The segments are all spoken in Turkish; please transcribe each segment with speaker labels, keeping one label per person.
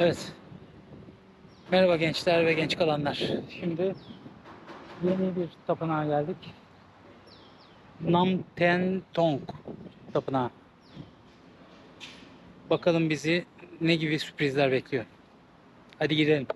Speaker 1: Evet. Merhaba gençler ve genç kalanlar. Şimdi yeni bir tapınağa geldik. Nam Ten Tong tapınağı. Bakalım bizi ne gibi sürprizler bekliyor. Hadi gidelim.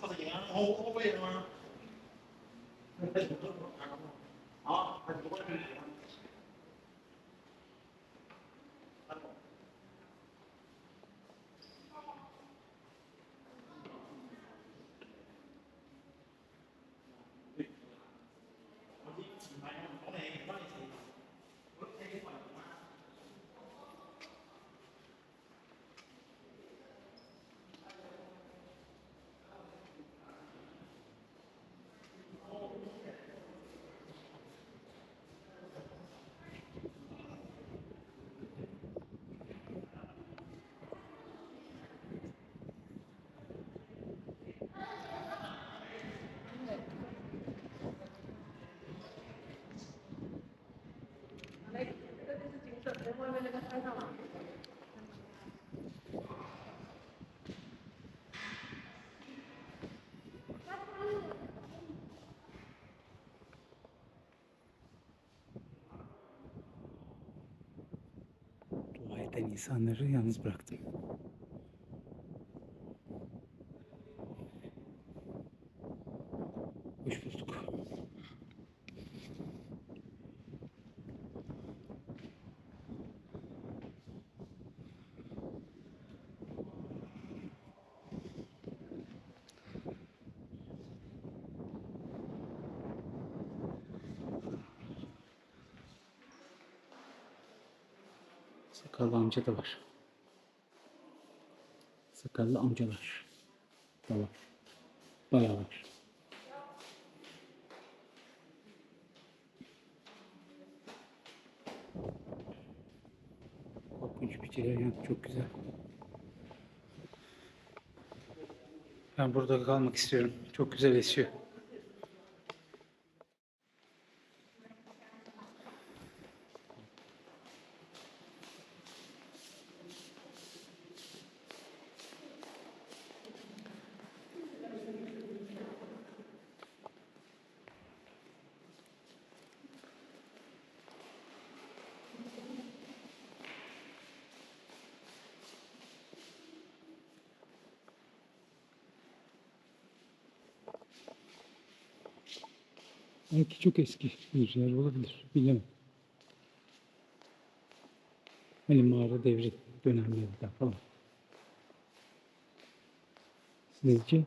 Speaker 2: 他的烟好吗？啊，他不管这。
Speaker 1: Dua eden insanları yalnız bıraktım. Sakallı amca da var. Sakallı amcalar da var. Bayağı var. Korkunç bir cereyan. Çok güzel. Ben burada kalmak istiyorum. Çok güzel esiyor. Belki çok eski bir yer olabilir. Bilemem. Hani mağara devri dönemlerinde falan. Sizce?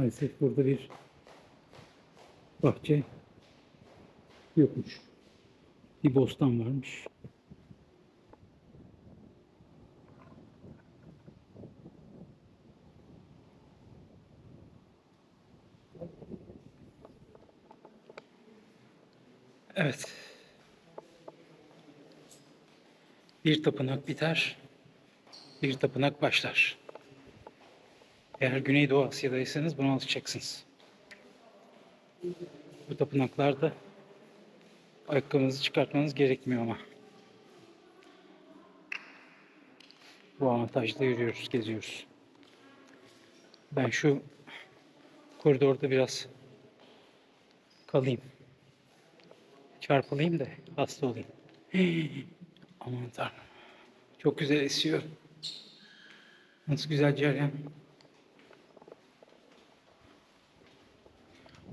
Speaker 1: Maalesef burada bir bahçe yokmuş. Bir bostan varmış. Evet. Bir tapınak biter, bir tapınak başlar. Eğer Güneydoğu Asya'daysanız bunu alışacaksınız. Bu tapınaklarda ayakkabınızı çıkartmanız gerekmiyor ama. Bu avantajla yürüyoruz, geziyoruz. Ben şu koridorda biraz kalayım. Çarpılayım da hasta olayım. Aman tanrım. Çok güzel esiyor. Nasıl güzel cereyan.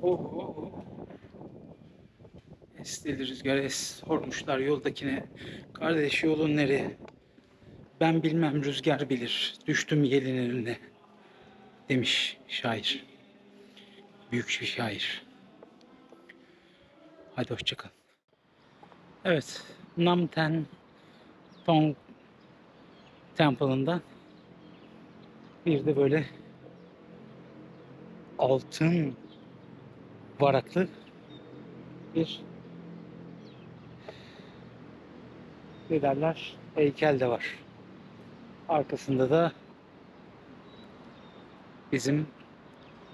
Speaker 1: Oh, oh, oh. Stili rüzgara sormuşlar yoldakine. Kardeş yolun nereye? Ben bilmem rüzgar bilir. Düştüm yelin eline. Demiş şair. Büyük bir şair. Hadi hoşçakal. Evet. Namten Tong Temple'ından bir de böyle altın varaklı bir ne derler heykel de var. Arkasında da bizim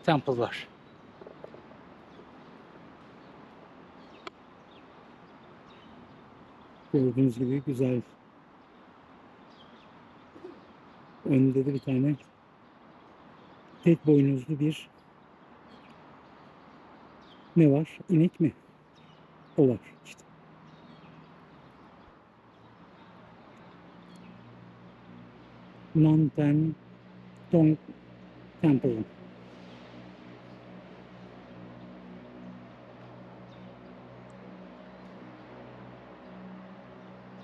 Speaker 1: temple var. Gördüğünüz gibi güzel. Önünde de bir tane tek boynuzlu bir ne var? İnek mi? O var işte. Nanten Tong Temple.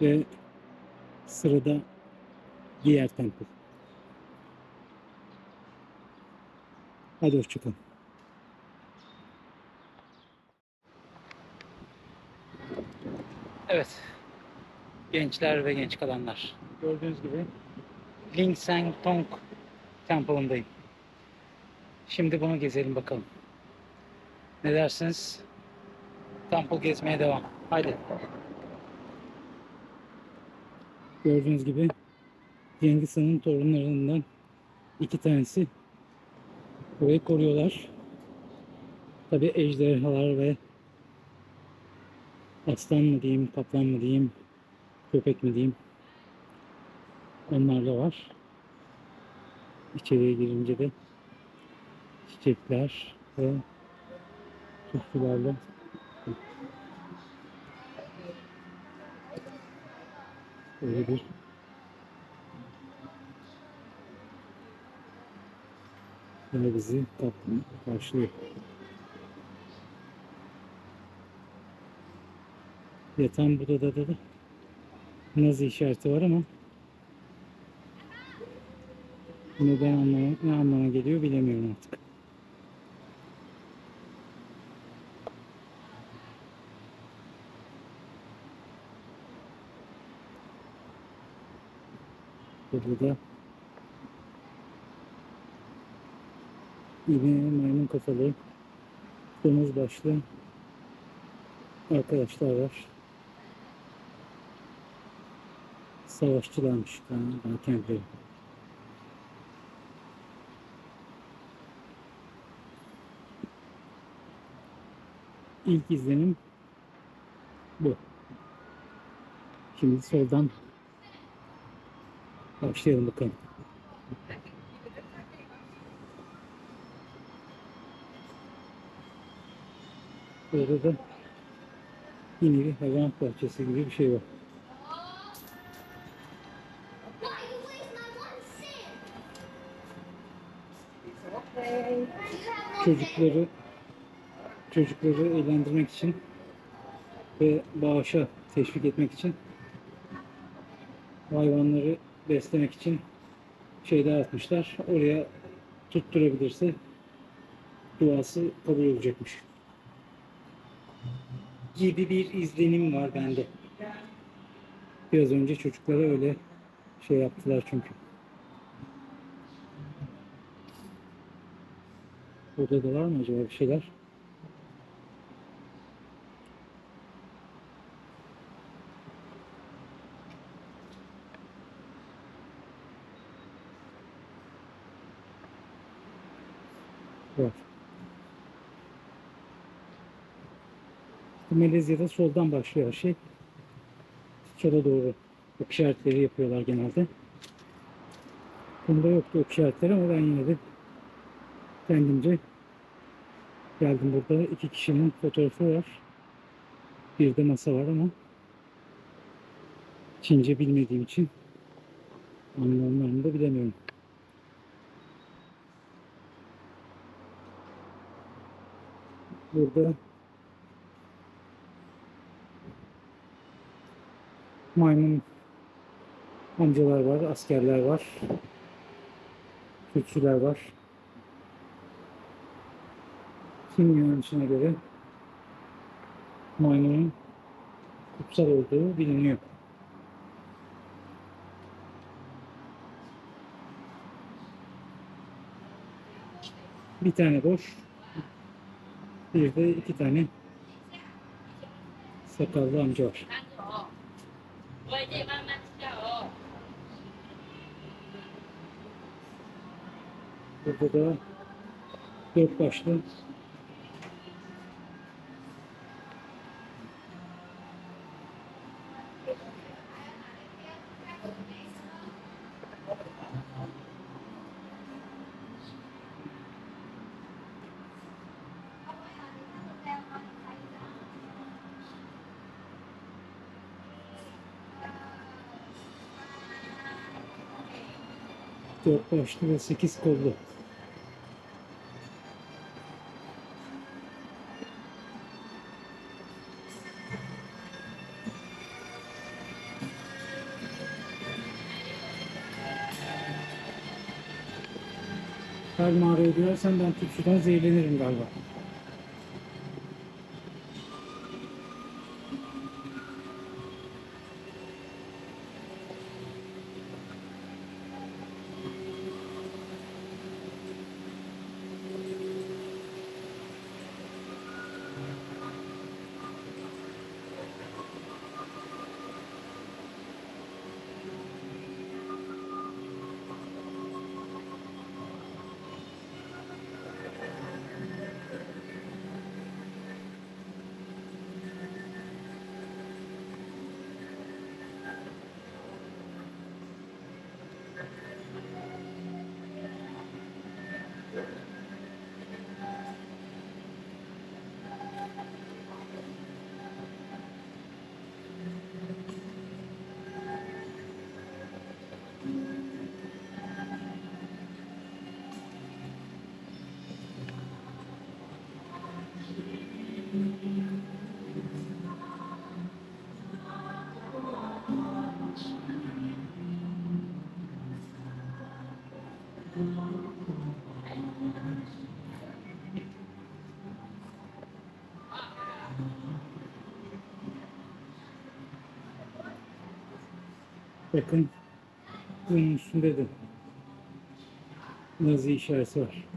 Speaker 1: Ve sırada diğer temple. Hadi hoşçakalın. Evet. Gençler ve genç kalanlar. Gördüğünüz gibi Ling Sang Tong Temple'ındayım. Şimdi bunu gezelim bakalım. Ne dersiniz? Temple gezmeye devam. Haydi. Gördüğünüz gibi Cengiz Han'ın torunlarından iki tanesi burayı koruyorlar. Tabi ejderhalar ve aslan mı diyeyim, kaplan mı diyeyim, köpek mi diyeyim. Onlar da var. İçeriye girince de çiçekler ve tuşçularla böyle bir Böyle bizi karşılıyor. Yatan budada da da nazi işareti var ama neden anlama, ne anlama geliyor bilemiyorum artık. Burada da yine maymun kafalı domuz başlı arkadaşlar var. Savaşçılarmış galiba kendileri. İlk izlenim bu. Şimdi soldan başlayalım bakalım. Burada da yine bir hayvan bahçesi gibi bir şey var. Çocukları çocukları eğlendirmek için ve bağışa teşvik etmek için hayvanları beslemek için şeyler atmışlar. Oraya tutturabilirse duası kabul olacakmış. Gibi bir izlenim var bende. Biraz önce çocuklara öyle şey yaptılar çünkü. Burada da var mı acaba bir şeyler? Var. Malezya'da soldan başlıyor her şey. Sola doğru ok işaretleri yapıyorlar genelde. Bunda yoktu ok işaretleri ama ben yine de kendimce geldim burada. iki kişinin fotoğrafı var. Bir de masa var ama Çince bilmediğim için anlamlarını da bilemiyorum. Burada maymun amcalar var, askerler var. Türkçüler var. Kim inanışına göre maymunun kutsal olduğu biliniyor. Bir tane boş, bir de iki tane sakallı amca var. Burada da dört başlı dört başlı ve sekiz kollu. Her mağaraya girersen ben tütsüden zehirlenirim galiba. Bakın bunun üstünde de Nazi işareti var.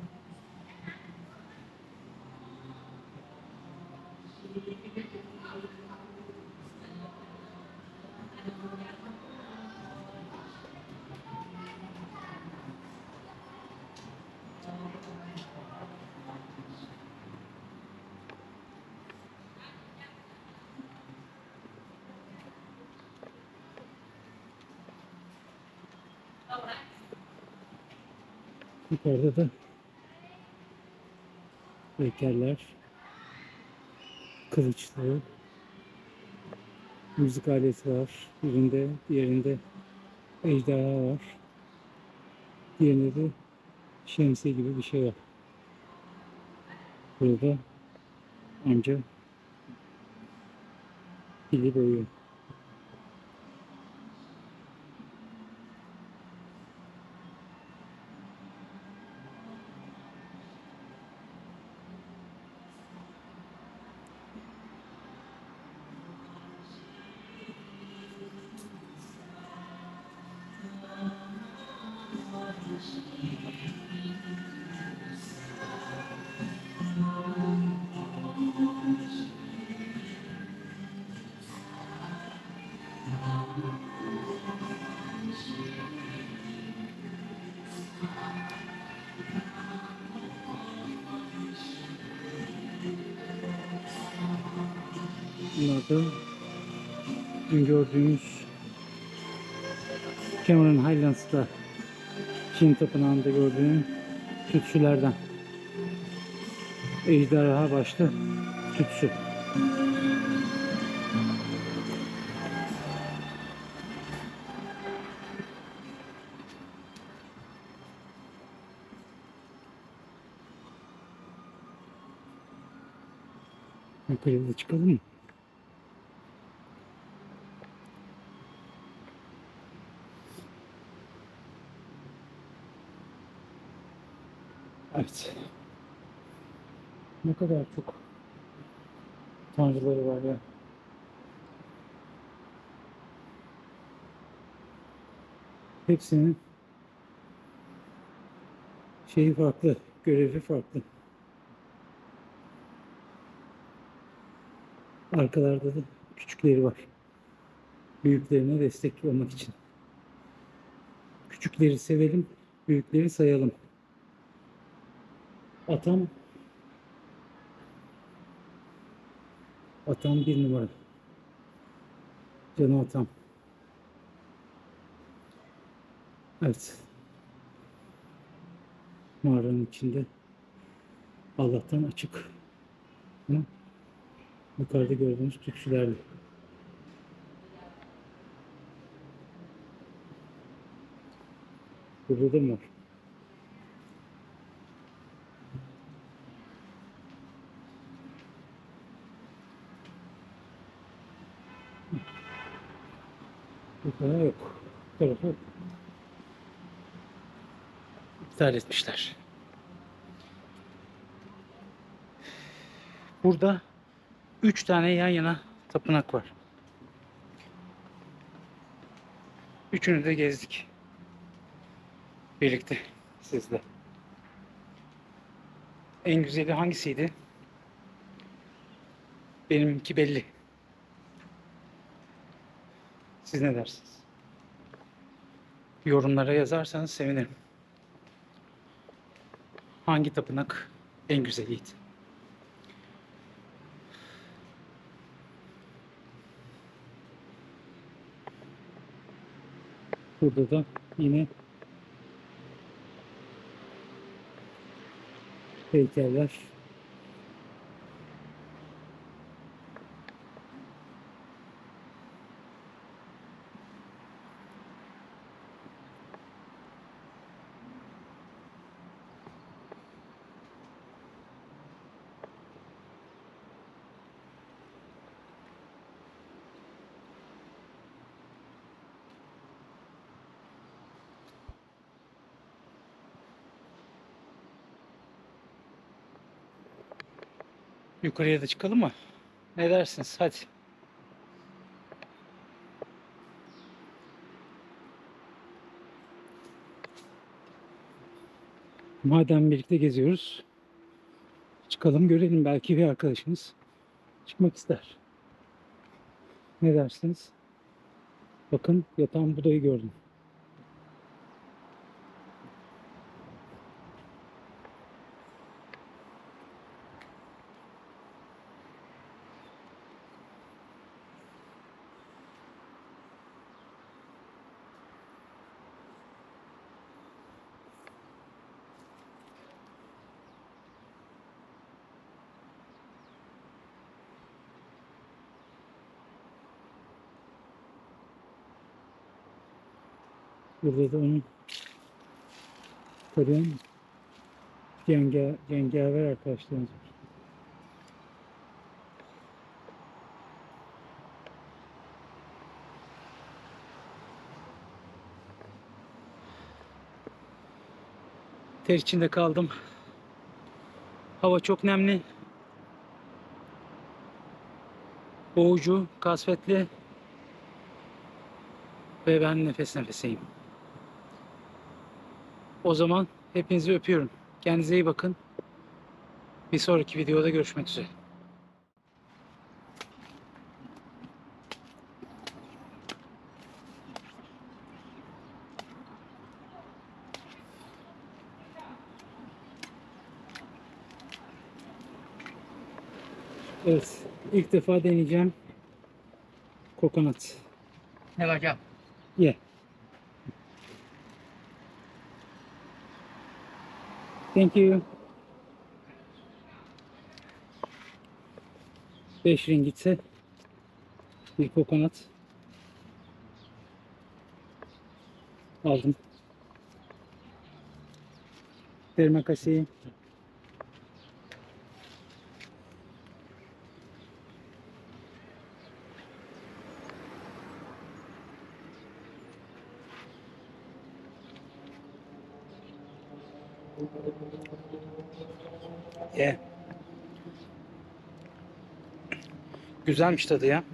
Speaker 1: Yukarıda da heykeller, kılıçlı, müzik aleti var. Birinde, diğerinde ejderha var. Diğerinde de şemsiye gibi bir şey var. Burada amca pili boyuyor. Da dün gördüğümüz Cameron Highlands'ta Çin Tapınağı'nda gördüğüm tütsülerden. Ejderha başlı tütsü. Yukarıda çıkalım mı? Evet. Ne kadar çok tanrıları var ya. Hepsinin şeyi farklı, görevi farklı. Arkalarda da küçükleri var. Büyüklerine destek olmak için. Küçükleri sevelim, büyükleri sayalım. Atam Atam bir numara. Canım atam. Evet. Mağaranın içinde Allah'tan açık. Ama yukarıda gördüğünüz tütsülerle. Burada da mı var? Kadar yok. Tarafı. İptal etmişler. Burada üç tane yan yana tapınak var. Üçünü de gezdik. Birlikte sizle. En güzeli hangisiydi? Benimki belli. Siz ne dersiniz? Yorumlara yazarsanız sevinirim. Hangi tapınak en güzeliydi? Burada da yine heykeller. Yukarıya da çıkalım mı? Ne dersiniz? Hadi. Madem birlikte geziyoruz, çıkalım görelim. Belki bir arkadaşınız çıkmak ister. Ne dersiniz? Bakın yatan budayı gördüm. Burada da onun koruyan cenge, cengaver arkadaşlarımız var. Ter içinde kaldım. Hava çok nemli. Boğucu, kasvetli. Ve ben nefes nefeseyim. O zaman hepinizi öpüyorum. Kendinize iyi bakın. Bir sonraki videoda görüşmek üzere. Evet, ilk defa deneyeceğim kokonat.
Speaker 3: Ne hocam?
Speaker 1: Ye. Thank you. 5 ringitse bir kokonat aldım. Terima kasih. Ye. Güzelmiş tadı ya.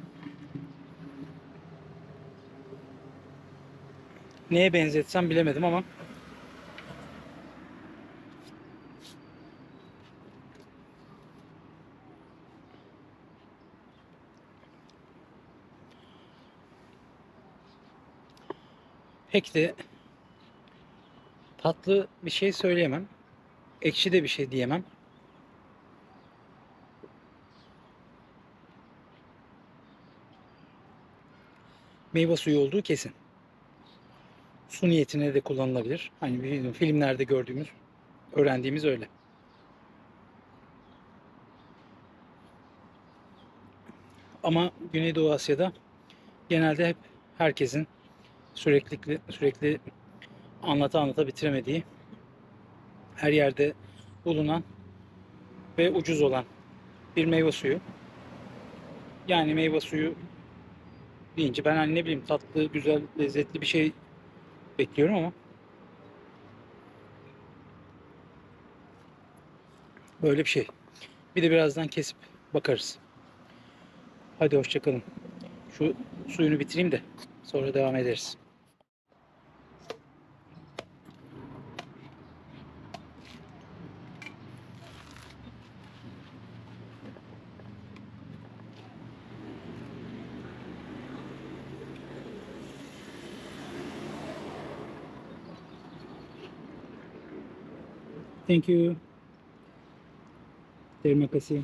Speaker 1: Neye benzetsem bilemedim ama pek de tatlı bir şey söyleyemem. Ekşi de bir şey diyemem. Meyve suyu olduğu kesin. Su niyetine de kullanılabilir. Hani filmlerde gördüğümüz, öğrendiğimiz öyle. Ama Güneydoğu Asya'da genelde hep herkesin sürekli sürekli anlata anlata bitiremediği her yerde bulunan ve ucuz olan bir meyve suyu. Yani meyve suyu deyince ben hani ne bileyim tatlı, güzel, lezzetli bir şey bekliyorum ama böyle bir şey. Bir de birazdan kesip bakarız. Hadi hoşçakalın. Şu suyunu bitireyim de sonra devam ederiz. Thank you. Terima kasih.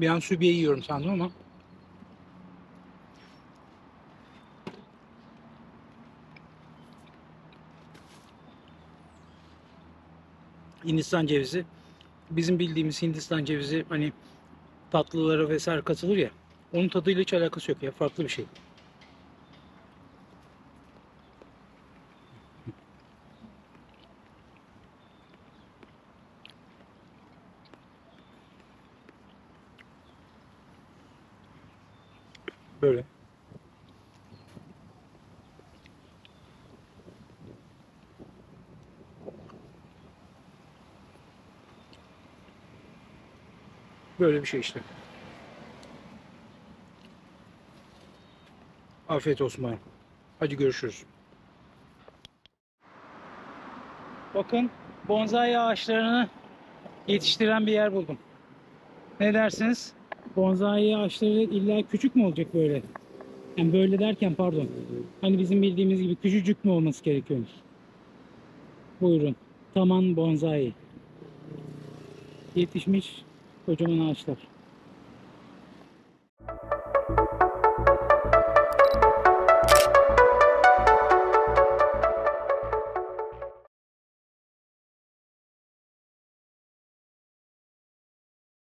Speaker 1: Bir an sübiye yiyorum sandım ama Hindistan cevizi bizim bildiğimiz Hindistan cevizi hani tatlılara vesaire katılır ya onun tadıyla hiç alakası yok ya farklı bir şey. Böyle. Böyle bir şey işte. Afiyet bana. Hadi görüşürüz. Bakın bonsai ağaçlarını yetiştiren bir yer buldum. Ne dersiniz? Bonsai ağaçları illa küçük mü olacak böyle? Yani böyle derken pardon. Hani bizim bildiğimiz gibi küçücük mü olması gerekiyormuş? Buyurun. Taman bonsai. Yetişmiş kocaman ağaçlar.